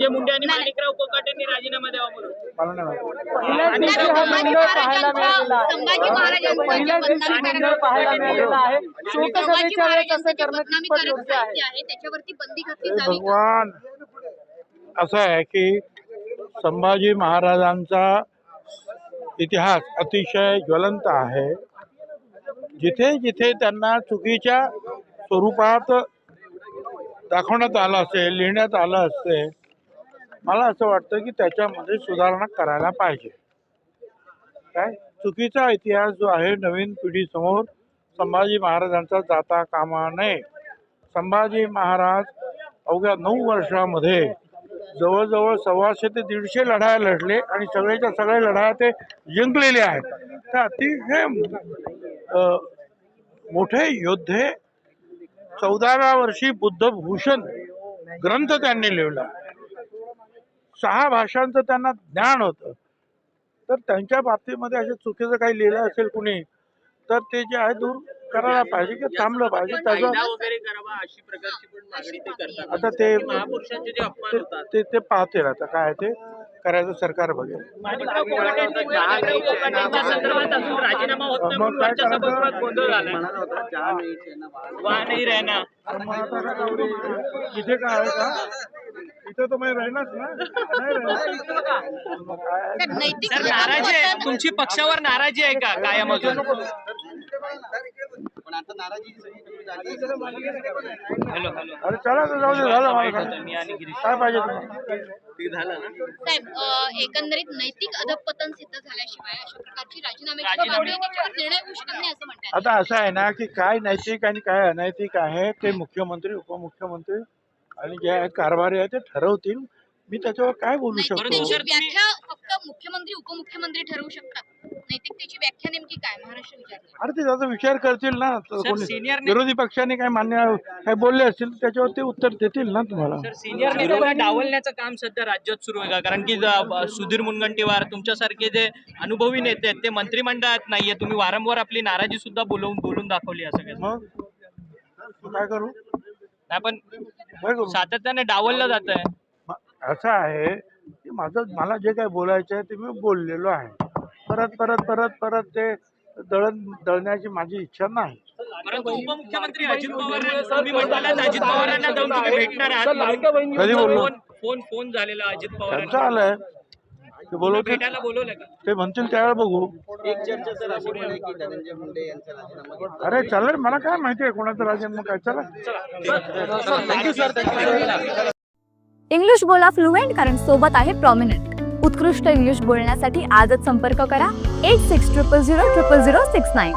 धनंजय मुंडे आणि माणिकराव कोकाट यांनी राजीनामा द्यावा म्हणून. संभाजी महाराजांचा भगवान असं आहे की संभाजी महाराजांचा इतिहास अतिशय ज्वलंत आहे. जिथे जिथे त्यांना चुकीच्या स्वरूपात दाखवण्यात आलं असेल लिहिण्यात आलं असेल मला असं वाटतं की त्याच्यामध्ये सुधारणा करायला पाहिजे. काय? चुकीचा इतिहास जो आहे नवीन पिढीसमोर संभाजी महाराजांचा जाता कामा नये. संभाजी महाराज अवघ्या नऊ वर्षामध्ये जवळजवळ सव्वाशे ते दीडशे लढाया लढले आणि सगळ्याच्या सगळ्या लढाया ते जिंकलेले आहेत. तर अतिशय मोठे योद्धे चौदाव्या वर्षी बुद्धभूषण ग्रंथ त्यांनी लिहिला. सहा भाषांचं त्यांना ज्ञान होतं. तर त्यांच्या बाबतीमध्ये असे चुकीचं काही लिहिलं असेल कुणी तर ते जे आहे दूर करायला पाहिजे की थांबलं पाहिजे. त्याचं कायदा वगैरे करावा अशी प्रकारची पण मागणी ते करतात. आता ते की महापुरुषांचे जे अपमान ते- ते पाहतील आता काय ते करायचं सरकार बघेल. मग काय करायचं? काय आहे का? इथे तर मी राहिलाच ना. नाराजी आहे. तुमची पक्षावर नाराजी आहे का कायम अजून? Hello hello. अरे चला जाऊ दे झालं. मी आणि गिरीश. काय पाहिजे तुम्हाला? ते झालं ना. साहेब अं, एकंदरीत नैतिक अधपतन सिद्ध झाल्याशिवाय अशा प्रकारची राजीनाम्याची राजीनामे. मागणी आहे, त्याच्यावर निर्णय होऊ शकत नाही असं म्हणतात आता असं आहे ना की काय नैतिक आणि काय अनैतिक आहे ते मुख्यमंत्री उपमुख्यमंत्री आणि जे आहेत कारभारी आहे ते ठरवतील. मी त्याच्यावर काय बोलू शकतो? व्याख्या फक्त मुख्यमंत्री उपमुख्यमंत्री ठरवू शकतात. नैतिकतेची व्याख्या नेमकी काय? महाराष्ट्र विचारली अरे ते त्याचा विचार करतील ना. तर सर, कोणी senior ने- विरोधी पक्षाने काय मान्य काय बोलले असतील त्याच्यावर ते उत्तर देतील ना तुम्हाला. सर सिनियर नेत्यांना डावलण्याचं काम सध्या राज्यात सुरू आहे का? कारण की ज- सुधीर मुनगंटीवार तुमच्यासारखे जे अनुभवी नेते आहेत ते मंत्रिमंडळात नाहीये तुम्ही वारंवार आपली नाराजी सुद्धा बोलवून बोलून दाखवली असं काय मग काय करू? नाही पण सातत्याने डावललं जात आहे असं आहे की माझं मला जे काही बोलायचं आहे ते मी बोललेलो आहे. परत परत परत परत ते दळण दळण्याची माझी इच्छा नाही. परंतु उपमुख्यमंत्री अजित पवार तुम्ही म्हणालात अजित पवारांना जाऊन तुम्ही भेटणार आहात. म्हणून. कधी बोललो फोन फोन फोन झालेला अजित त्यांचं पवारांना. आलंय. ते बोलवतील. भेटायला बोलवलं का? ते म्हणतील त्यावेळेला बघू. एक चर्चा सर अशी पण आहे की धनंजय मुंडे यांचा राजीनामा घेतला. अरे चालेल. मला काय माहिती आहे कोणाचं राजीनामा काय? चला. इंग्लिश बोला फ्लुएंट कारण सोबत आहे प्रॉमिनंट उत्कृष्ट इंग्लिश बोलण्यासाठी आजच संपर्क करा. Eight six triple zero triple zero six nine